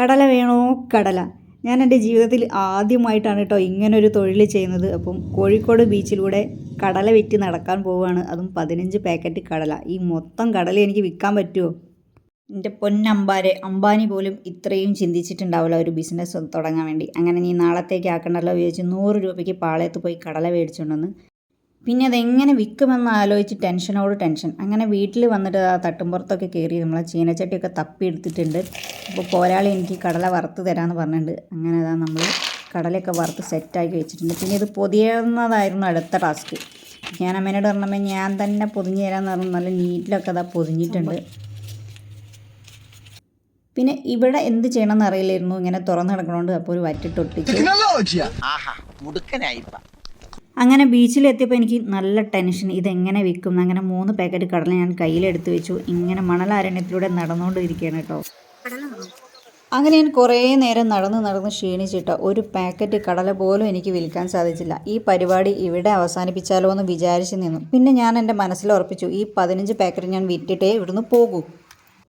കടല വേണോ? കടല. ഞാൻ എന്റെ ജീവിതത്തിൽ ആദ്യമായിട്ടാണ് കേട്ടോ ഇങ്ങനൊരു തൊഴിൽ ചെയ്യുന്നത്. അപ്പം കോഴിക്കോട് ബീച്ചിലൂടെ കടല വിറ്റ് നടക്കാൻ പോവുകയാണ്. അതും പതിനഞ്ച് പാക്കറ്റ് കടല. ഈ മൊത്തം കടല എനിക്ക് വിൽക്കാൻ പറ്റുമോ? എന്റെ പൊന്നമ്പാരെ അംബാനി പോലും ഇത്രയും ചിന്തിച്ചിട്ടുണ്ടാവില്ല ഒരു ബിസിനസ് തുടങ്ങാൻ വേണ്ടി. അങ്ങനെ നീ നാളത്തേക്ക് ആക്കണ്ടല്ലോ വിചാരിച്ച് നൂറ് രൂപയ്ക്ക് പാളയത്ത് പോയി കടല മേടിച്ചുകൊണ്ടുവന്ന് പിന്നെ അതെങ്ങനെ വിൽക്കുമെന്ന് ആലോചിച്ച് ടെൻഷനോട് ടെൻഷൻ. അങ്ങനെ വീട്ടിൽ വന്നിട്ട് ആ തട്ടുംപുറത്തൊക്കെ കയറി നമ്മളെ ചീനച്ചട്ടിയൊക്കെ തപ്പി എടുത്തിട്ടുണ്ട്. അപ്പോൾ പോരാളി എനിക്ക് കടല വറുത്ത് തരാമെന്ന് പറഞ്ഞിട്ടുണ്ട്. അങ്ങനെ അതാ നമ്മൾ കടലയൊക്കെ വറുത്ത് സെറ്റാക്കി വെച്ചിട്ടുണ്ട്. പിന്നെ ഇത് പൊതിയുന്നതായിരുന്നു അടുത്ത ടാസ്ക്. ഞാൻ അമ്മേനോട് പറഞ്ഞപ്പോൾ ഞാൻ തന്നെ പൊതിഞ്ഞ് തരാമെന്ന് പറഞ്ഞു. നല്ല നീറ്റിലൊക്കെ അതാ പൊതിഞ്ഞിട്ടുണ്ട്. പിന്നെ ഇവിടെ എന്ത് ചെയ്യണമെന്ന് അറിയില്ലായിരുന്നു. ഇങ്ങനെ തുറന്നു കിടക്കണോണ്ട് അപ്പോൾ ഒരു വറ്റിട്ടൊട്ടിച്ച് Tecnologia! ആഹാ മുടുക്കനായിപ്പ. അങ്ങനെ ബീച്ചിലെത്തിയപ്പോൾ എനിക്ക് നല്ല ടെൻഷൻ. ഇതെങ്ങനെ വിൽക്കും അങ്ങനെ മൂന്ന് പാക്കറ്റ് കടല ഞാൻ കയ്യിലെടുത്ത് വെച്ചു. ഇങ്ങനെ മണലാരണ്യത്തിലൂടെ നടന്നുകൊണ്ടിരിക്കുകയാണ് കേട്ടോ. അങ്ങനെ ഞാൻ കുറേ നേരം നടന്ന് നടന്ന് ക്ഷീണിച്ചിട്ട്. ഒരു പാക്കറ്റ് കടല പോലും എനിക്ക് വിൽക്കാൻ സാധിച്ചില്ല. ഈ പരിപാടി ഇവിടെ അവസാനിപ്പിച്ചാലോ എന്ന് വിചാരിച്ച് നിന്നു. പിന്നെ ഞാൻ എന്റെ മനസ്സിൽ ഉറപ്പിച്ചു ഈ പതിനഞ്ച് പാക്കറ്റ് ഞാൻ വിറ്റിട്ടേ ഇവിടുന്ന് പോകൂ.